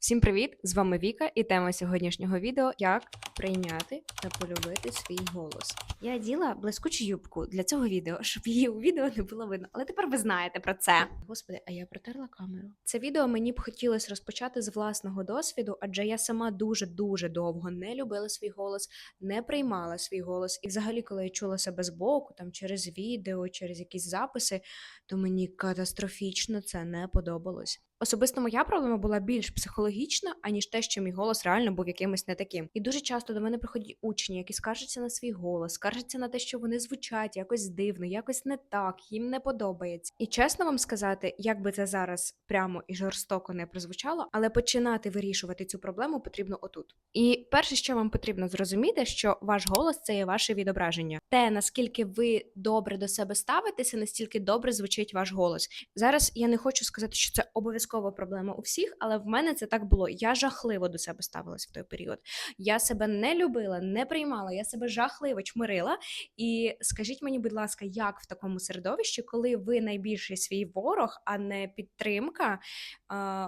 Всім привіт! З вами Віка, і тема сьогоднішнього відео як прийняти та полюбити свій голос. Я діла блискучу юбку для цього відео, щоб її у відео не було видно. Але тепер ви знаєте про це. Господи, а я протерла камеру. Це відео мені б хотілося розпочати з власного досвіду, адже я сама дуже дуже довго не любила свій голос, не приймала свій голос. І взагалі, коли я чула себе збоку, там через відео, через якісь записи, то мені катастрофічно це не подобалось. Особисто моя проблема була більш психологічна, аніж те, що мій голос реально був якимось не таким. І дуже часто до мене приходять учні, які скаржаться на свій голос, скаржаться на те, що вони звучать якось дивно, якось не так, їм не подобається. І чесно вам сказати, як би це зараз прямо і жорстоко не прозвучало, але починати вирішувати цю проблему потрібно отут. І перше, що вам потрібно зрозуміти, що ваш голос це є ваше відображення. Те, наскільки ви добре до себе ставитеся, настільки добре звучить ваш голос. Зараз я не хочу сказати, що це обов'язкова проблема у всіх, але в мене це так було. Я жахливо до себе ставилась в той період. Я себе не любила, не приймала, я себе жахливо чмирила. І скажіть мені, будь ласка, як в такому середовищі, коли ви найбільший свій ворог, а не підтримка,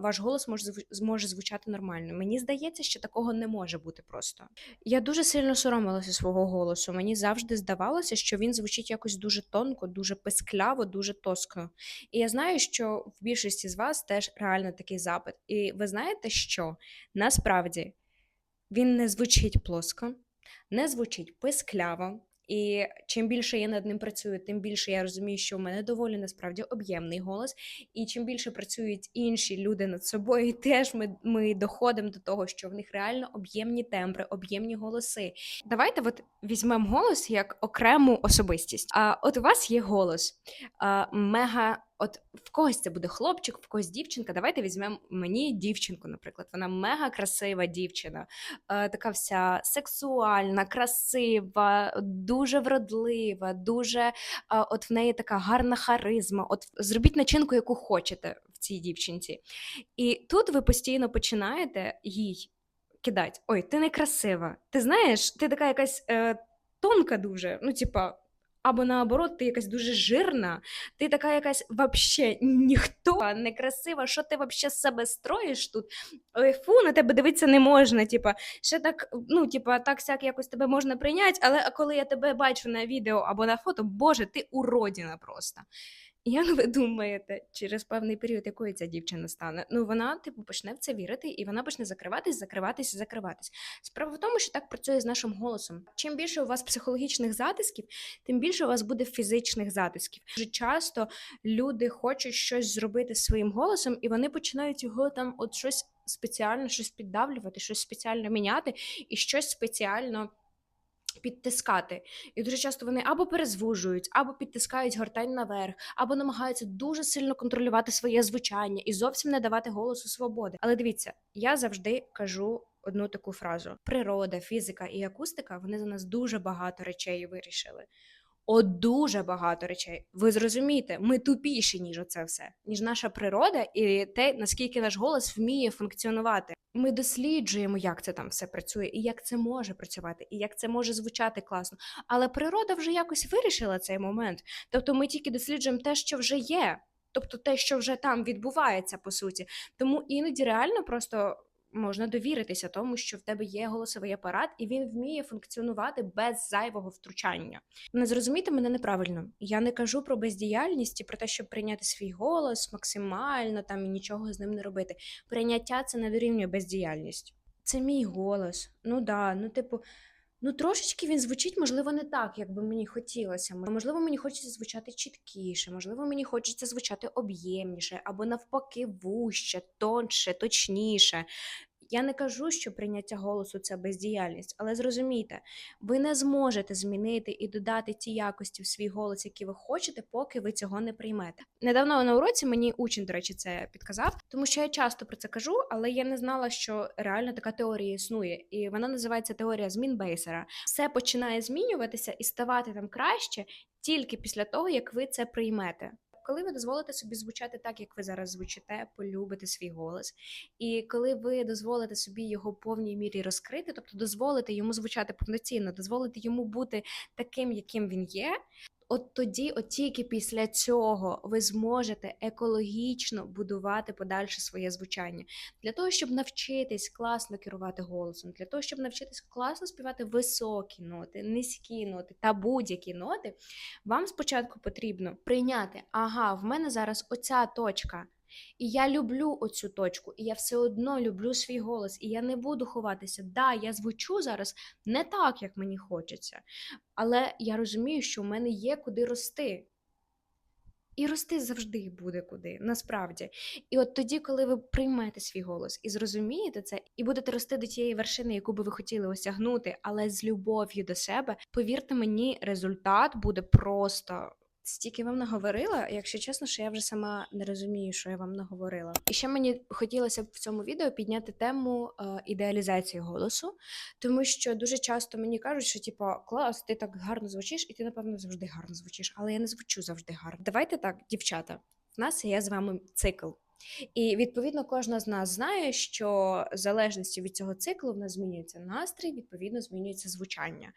ваш голос може зможе звучати нормально. Мені здається, що такого не може бути просто. Я дуже сильно соромилася свого голосу. Мені завжди здавалося, що він звучить якось дуже тонко, дуже пискляво, дуже тоскно. І я знаю, що в більшості з вас теж реально такий запит. І ви знаєте, що насправді він не звучить плоско, не звучить пискляво. І чим більше я над ним працюю, тим більше я розумію, що в мене доволі насправді об'ємний голос. І чим більше працюють інші люди над собою, теж ми, ми доходимо до того, що в них реально об'ємні тембри, об'ємні голоси. Давайте от візьмемо голос як окрему особистість. А от у вас є голос а, мега. От в когось це буде хлопчик, в когось дівчинка. Давайте візьмемо мені дівчинку, наприклад. Вона мега красива дівчина, е, така вся сексуальна, красива, дуже вродлива, дуже е, от в неї така гарна харизма. От зробіть начинку, яку хочете в цій дівчинці. І тут ви постійно починаєте їй кидати: Ой, ти не красива. Ти знаєш, ти така якась е, тонка дуже. Ну, типа. Або наоборот, ти якась дуже жирна, ти така якась вообще ніхто некрасива. Що ти вообще себе строїш тут? Ой, фу, на тебе дивитися не можна. Типа, ще так, ну, типа, так сяк якось тебе можна прийняти, але коли я тебе бачу на відео або на фото, боже, ти уродіна просто. Як ви думаєте, через певний період якою ця дівчина стане? Ну вона, типу, почне в це вірити, і вона почне закриватись, закриватись, закриватись. Справа в тому, що так працює з нашим голосом. Чим більше у вас психологічних затисків, тим більше у вас буде фізичних затисків. Дуже часто люди хочуть щось зробити своїм голосом, і вони починають його там, от щось спеціально, щось піддавлювати, щось спеціально міняти і щось спеціально. Підтискати, і дуже часто вони або перезвужують, або підтискають гортань наверх, або намагаються дуже сильно контролювати своє звучання і зовсім не давати голосу свободи. Але дивіться, я завжди кажу одну таку фразу: природа, фізика і акустика вони за нас дуже багато речей вирішили. От дуже багато речей. Ви зрозумієте, ми тупіші, ніж оце все, ніж наша природа, і те, наскільки наш голос вміє функціонувати. Ми досліджуємо, як це там все працює, і як це може працювати, і як це може звучати класно. Але природа вже якось вирішила цей момент. Тобто ми тільки досліджуємо те, що вже є, тобто те, що вже там відбувається, по суті. Тому іноді реально просто можна довіритися тому, що в тебе є голосовий апарат, і він вміє функціонувати без зайвого втручання. Не зрозумійте мене неправильно. Я не кажу про бездіяльність і про те, щоб прийняти свій голос максимально там і нічого з ним не робити. Прийняття це не дорівнює бездіяльність. Це мій голос. Ну да, ну типу. Ну, трошечки він звучить, можливо, не так, як би мені хотілося. Можливо, мені хочеться звучати чіткіше, можливо, мені хочеться звучати об'ємніше, або навпаки, вужче, тонше, точніше. Я не кажу, що прийняття голосу це бездіяльність, але зрозумійте, ви не зможете змінити і додати ті якості в свій голос, які ви хочете, поки ви цього не приймете. Недавно на уроці мені учень, до речі, це підказав, тому що я часто про це кажу, але я не знала, що реально така теорія існує, і вона називається теорія змін Бейсера. Все починає змінюватися і ставати там краще тільки після того, як ви це приймете. Коли ви дозволите собі звучати так, як ви зараз звучите, полюбите свій голос, і коли ви дозволите собі його повній мірі розкрити, тобто дозволите йому звучати повноцінно, дозволите йому бути таким, яким він є. От тоді, от тільки після цього ви зможете екологічно будувати подальше своє звучання. Для того, щоб навчитись класно керувати голосом, для того, щоб навчитись класно співати високі ноти, низькі ноти та будь-які ноти, вам спочатку потрібно прийняти, ага, в мене зараз оця точка. І я люблю оцю точку, і я все одно люблю свій голос, і я не буду ховатися. Да, я звучу зараз не так, як мені хочеться, але я розумію, що в мене є куди рости. І рости завжди буде куди, насправді. І от тоді, коли ви приймете свій голос і зрозумієте це, і будете рости до тієї вершини, яку би ви хотіли осягнути, але з любов'ю до себе, повірте мені, результат буде просто. Стільки вам наговорила, якщо чесно, що я вже сама не розумію, що я вам наговорила. І ще мені хотілося б в цьому відео підняти тему е, ідеалізації голосу, тому що дуже часто мені кажуть, що типу, клас, ти так гарно звучиш, і ти, напевно, завжди гарно звучиш, але я не звучу завжди гарно. Давайте так, дівчата, в нас є з вами цикл. І відповідно кожна з нас знає, що в залежності від цього циклу в нас змінюється настрій, відповідно змінюється звучання.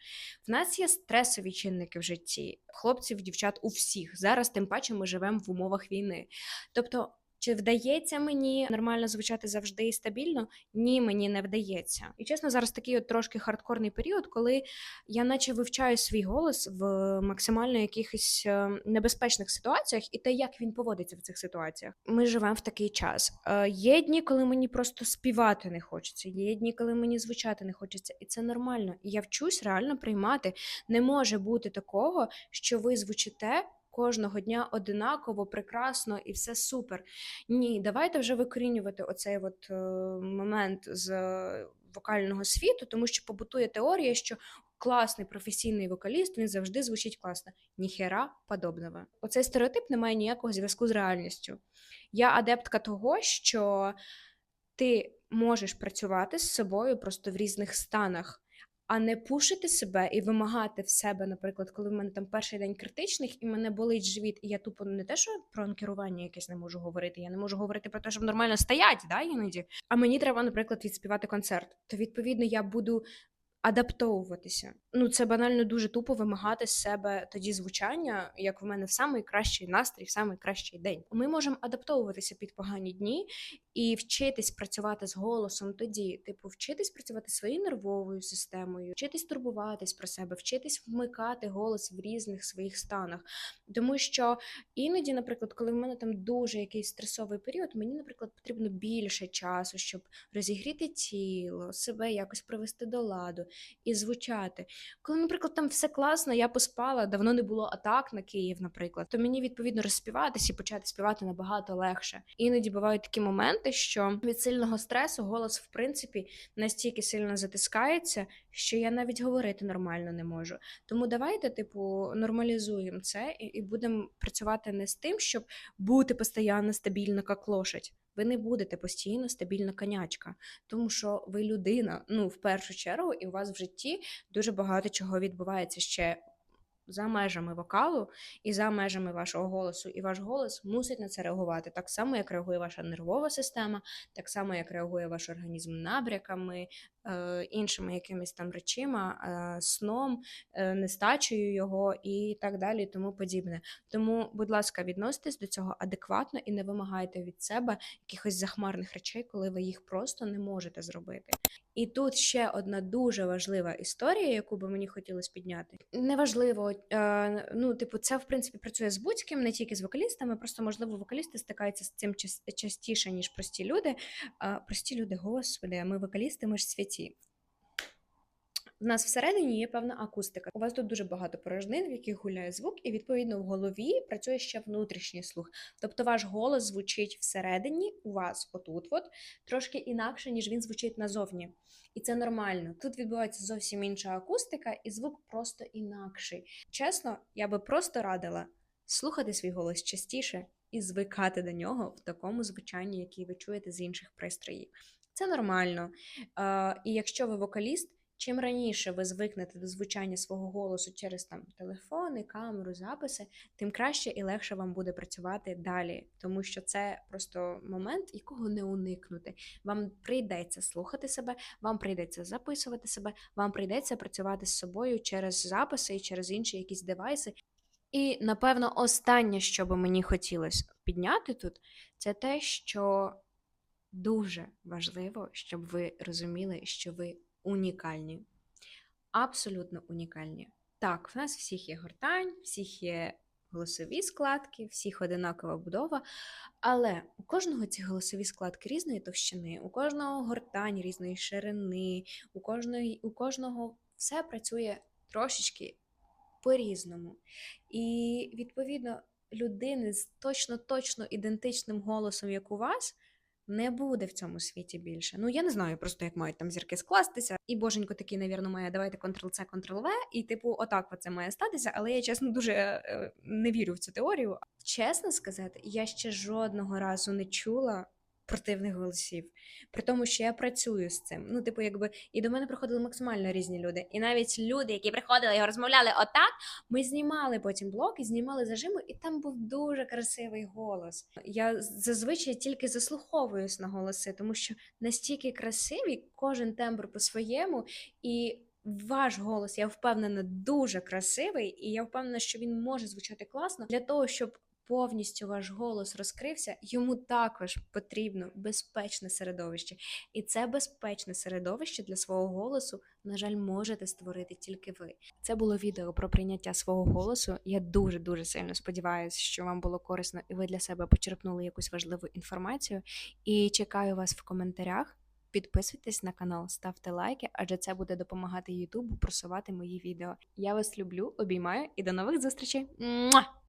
В нас є стресові чинники в житті, хлопців, дівчат у всіх. Зараз, тим паче, ми живемо в умовах війни. Тобто, чи вдається мені нормально звучати завжди і стабільно? Ні, мені не вдається. І чесно, зараз такий от трошки хардкорний період, коли я наче вивчаю свій голос в максимально якихось е, небезпечних ситуаціях і те, як він поводиться в цих ситуаціях. Ми живемо в такий час. Е, Є дні, коли мені просто співати не хочеться, є дні, коли мені звучати не хочеться, і це нормально. І я вчусь реально приймати. Не може бути такого, що ви звучите. Кожного дня одинаково, прекрасно і все супер. Ні, давайте вже викорінювати оцей от е, момент з вокального світу, тому що побутує теорія, що класний професійний вокаліст він завжди звучить класно. Ніхера подобного. Оцей стереотип не має ніякого зв'язку з реальністю. Я адептка того, що ти можеш працювати з собою просто в різних станах. А не пушити себе і вимагати в себе, наприклад, коли в мене там перший день критичних і мене болить живіт, і я тупо не те, що про анкерування якесь не можу говорити. Я не можу говорити про те, щоб нормально стоять, да, іноді. А мені треба, наприклад, відспівати концерт. То відповідно я буду адаптовуватися. Ну це банально дуже тупо вимагати з себе тоді звучання, як в мене в самий кращий настрій, в самий кращий день. Ми можемо адаптовуватися під погані дні і вчитись працювати з голосом тоді, типу, вчитись працювати своєю нервовою системою, вчитись турбуватись про себе, вчитись вмикати голос в різних своїх станах. Тому що іноді, наприклад, коли в мене там дуже якийсь стресовий період, мені, наприклад, потрібно більше часу, щоб розігріти тіло, себе якось привести до ладу і звучати. Коли, наприклад, там все класно, я поспала, давно не було атак на Київ, наприклад, то мені відповідно розспіватись і почати співати набагато легше. Іноді бувають такі моменти, що від сильного стресу голос, в принципі, настільки сильно затискається, що я навіть говорити нормально не можу. Тому давайте, типу, нормалізуємо це і, і будемо працювати не з тим, щоб бути постійно стабільно, як лошадь. Ви не будете постійно стабільна конячка, тому що ви людина, ну в першу чергу, і у вас в житті дуже багато чого відбувається ще за межами вокалу і за межами вашого голосу. І ваш голос мусить на це реагувати так само, як реагує ваша нервова система, так само, як реагує ваш організм набряками, іншими якимись там речима, е, сном, е, нестачею його і так далі, і тому подібне. Тому, будь ласка, відноситесь до цього адекватно і не вимагайте від себе якихось захмарних речей, коли ви їх просто не можете зробити. І тут ще одна дуже важлива історія, яку би мені хотілося підняти. Неважливо, е, ну, типу, це в принципі працює з будь-ким, не тільки з вокалістами. Просто можливо, вокалісти стикаються з цим частіше, ніж прості люди. Прості люди, господи, ми вокалісти, ми ж святі. В нас всередині є певна акустика. У вас тут дуже багато порожнин, в яких гуляє звук, і відповідно в голові працює ще внутрішній слух. Тобто ваш голос звучить всередині, у вас отут, от трошки інакше, ніж він звучить назовні. І це нормально. Тут відбувається зовсім інша акустика, і звук просто інакший. Чесно, я би просто радила слухати свій голос частіше і звикати до нього в такому звучанні, який ви чуєте з інших пристроїв. Це нормально. І якщо ви вокаліст, чим раніше ви звикнете до звучання свого голосу через там телефони, камеру, записи, тим краще і легше вам буде працювати далі, тому що це просто момент, якого не уникнути. Вам прийдеться слухати себе, вам прийдеться записувати себе, вам прийдеться працювати з собою через записи і через інші якісь девайси. І, напевно, останнє, що би мені хотілося підняти тут, це те, що дуже важливо, щоб ви розуміли, що ви унікальні. Абсолютно унікальні. Так, в нас всіх є гортань, всіх є голосові складки, всіх одинакова будова, але у кожного ці голосові складки різної товщини, у кожного гортань різної ширини, у кожної, у кожного все працює трошечки по-різному. І відповідно людини з точно точно ідентичним голосом, як у вас. Не буде в цьому світі більше. Ну я не знаю просто, як мають там зірки скластися. І боженько такий, навірно, має давайте Ctrl-C, Ctrl-V, і типу, отак це має статися. Але я чесно дуже е, не вірю в цю теорію. Чесно сказати, я ще жодного разу не чула противних голосів. При тому, що я працюю з цим. Ну, типу, якби і до мене приходили максимально різні люди. І навіть люди, які приходили і розмовляли отак, ми знімали потім блог і знімали зажими, і там був дуже красивий голос. Я зазвичай тільки заслуховуюсь на голоси, тому що настільки красиві, кожен тембр по-своєму, і ваш голос, я впевнена, дуже красивий, і я впевнена, що він може звучати класно для того, щоб. Повністю ваш голос розкрився, йому також потрібно безпечне середовище. І це безпечне середовище для свого голосу, на жаль, можете створити тільки ви. Це було відео про прийняття свого голосу. Я дуже дуже сильно сподіваюся, що вам було корисно і ви для себе почерпнули якусь важливу інформацію. І чекаю вас в коментарях. Підписуйтесь на канал, ставте лайки, адже це буде допомагати Ютубу просувати мої відео. Я вас люблю, обіймаю і до нових зустрічей. Муа!